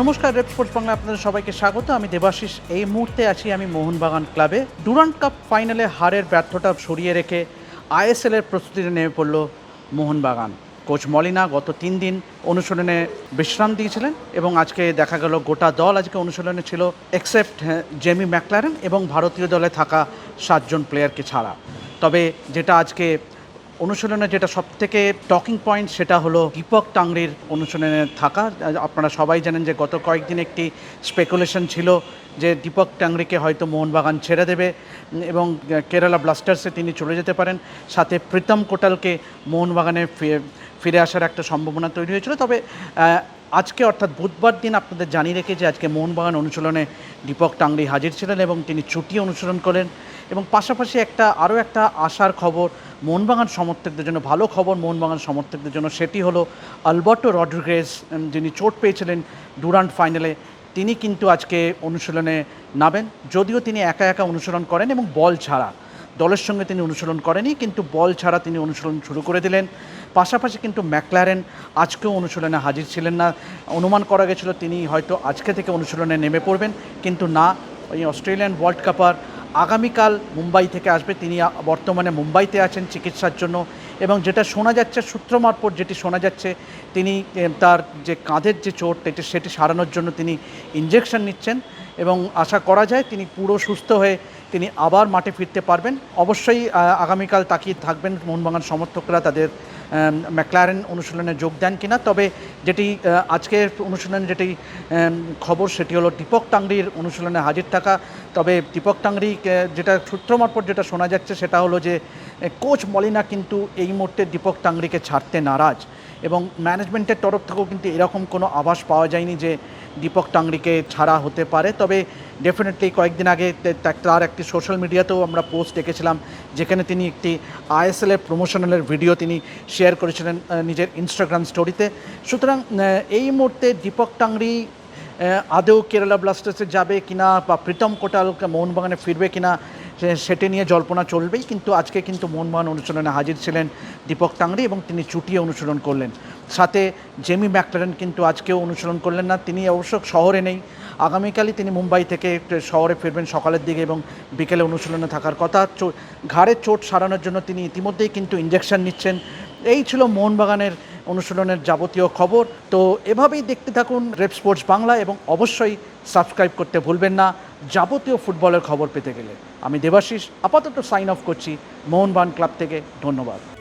নমস্কার red sports Bangla আপনাদের সবাইকে স্বাগত। আমি দেবাশিস। এই মুহূর্তে আছি আমি মোহনবাগান ক্লাবে। ডুরান্ট কাপ ফাইনালে হারের ব্যর্থতা সরিয়ে রেখে আইএসএল এর প্রস্তুতিতে নেমে পড়ল মোহনবাগান। কোচ মলিনা গত তিন দিন অনুশীলনে বিশ্রাম দিয়েছিলেন এবং আজকে দেখা গেল গোটা দল আজকে অনুশীলনে ছিল এক্সেপ্ট জেমি ম্যাকলারেন এবং ভারতীয় দলে থাকা সাতজন প্লেয়ারকে ছাড়া। তবে যেটা আজকে অনুশীলনে যেটা সব থেকে টকিং পয়েন্ট সেটা হলো দীপক টাংরির অনুশীলনে থাকা। আপনারা সবাই জানেন যে গত কয়েকদিন একটি স্পেকুলেশন ছিল যে দীপক টাংরিকে হয়তো মোহনবাগান ছেড়ে দেবে এবং কেরালা ব্লাস্টার্সে তিনি চলে যেতে পারেন। সাথে প্রীতম কোটালকে মোহনবাগানে ফিরে আসার একটা সম্ভাবনা তৈরি হয়েছিল। তবে আজকে অর্থাৎ বুধবার দিন আপনাদের জানিয়ে রেখে যে আজকে মোহনবাগান অনুশীলনে দীপক টাংরি হাজির ছিলেন এবং তিনি ছুটি অনুশীলন করেন এবং পাশাপাশি একটা, আরও একটা আশার খবর মোহনবাগান সমর্থকদের জন্য, ভালো খবর মোহনবাগান সমর্থকদের জন্য, সেটি হলো আলবার্টো রড্রিগেজ যিনি চোট পেয়েছিলেন ডুরান্ট ফাইনালে, তিনি কিন্তু আজকে অনুশীলনে নামেন। যদিও তিনি একা একা অনুশীলন করেন এবং বল ছাড়া, দলের সঙ্গে তিনি অনুশীলন করেনি, কিন্তু বল ছাড়া তিনি অনুশীলন শুরু করে দিলেন। পাশাপাশি কিন্তু ম্যাকলারেন আজকেও অনুশীলনে হাজির ছিলেন না। অনুমান করা গেছিল তিনি হয়তো আজকে থেকে অনুশীলনে নেমে পড়বেন, কিন্তু না। ওই অস্ট্রেলিয়ান ওয়ার্ল্ড কাপার আগামীকাল মুম্বাই থেকে আসবে। তিনি বর্তমানে মুম্বাইতে আছেন চিকিৎসার জন্য এবং যেটা শোনা যাচ্ছে, সূত্র মারফত যেটি শোনা যাচ্ছে, তিনি তার যে কাঁধের যে চোট, এটি, সেটি সারানোর জন্য তিনি ইঞ্জেকশন নিচ্ছেন এবং আশা করা যায় তিনি পুরো সুস্থ হয়ে তিনি আবার মাঠে ফিরতে পারবেন। অবশ্যই আগামীকাল তাকিয়ে থাকবেন মোহনবাগান সমর্থকরা তাদের ম্যাকলারেন অনুশীলনে যোগ দেন কিনা। তবে যেটি আজকের অনুশীলনে যেটি খবর, সেটি হলো দীপক টাংরির অনুশীলনে হাজির থাকা। তবে দীপক টাংরি যেটা সূত্র মারফত যেটা শোনা যাচ্ছে সেটা হলো যে কোচ মলিনা কিন্তু এই মুহূর্তে দীপক টাংরিকে ছাড়তে নারাজ এবং ম্যানেজমেন্টের তরফ থেকেও কিন্তু এরকম কোনো আভাস পাওয়া যায়নি যে, দীপক টাংরিকে ছাড়া হতে পারে। তবে ডেফিনেটলি কয়েকদিন আগে তার একটি সোশ্যাল মিডিয়াতেও আমরা পোস্ট দেখেছিলাম, যেখানে তিনি একটি আইএসএলের প্রমোশনালের ভিডিও তিনি শেয়ার করেছিলেন নিজের ইনস্টাগ্রাম স্টোরিতে সুতরাং এই মুহূর্তে দীপক টাংরি আদৌ কেরালা ব্লাস্টার্সে যাবে কিনা বা প্রীতম কোটাল মোহনবাগানে ফিরবে কিনা সেটি নিয়ে জল্পনা চলবেই, কিন্তু আজকে কিন্তু মোহনবাগান অনুশীলনে হাজির ছিলেন দীপক টাংরি এবং তিনি চুটিয়ে অনুশীলন করলেন। সাথে জেমি ম্যাকলারেন কিন্তু আজকেও অনুশীলন করলেন না, তিনি অবশ্য শহরে নেই। আগামীকালই তিনি মুম্বাই থেকে শহরে ফিরবেন সকালের দিকে এবং বিকেলে অনুশীলনে থাকার কথা। ঘাড়ের চোট সারানোর জন্য তিনি ইতিমধ্যেই কিন্তু ইঞ্জেকশন নিচ্ছেন। এই ছিল মোহনবাগানের অনুশীলনের যাবতীয় খবর। তো এভাবেই দেখতে থাকুন রেপ স্পোর্টস বাংলা এবং অবশ্যই সাবস্ক্রাইব করতে ভুলবেন না। যাবতীয় ফুটবলের খবর পেতে গেলে। আমি দেবাশিস, আপাতত সাইন অফ করছি। মোহনবান ক্লাব থেকে ধন্যবাদ।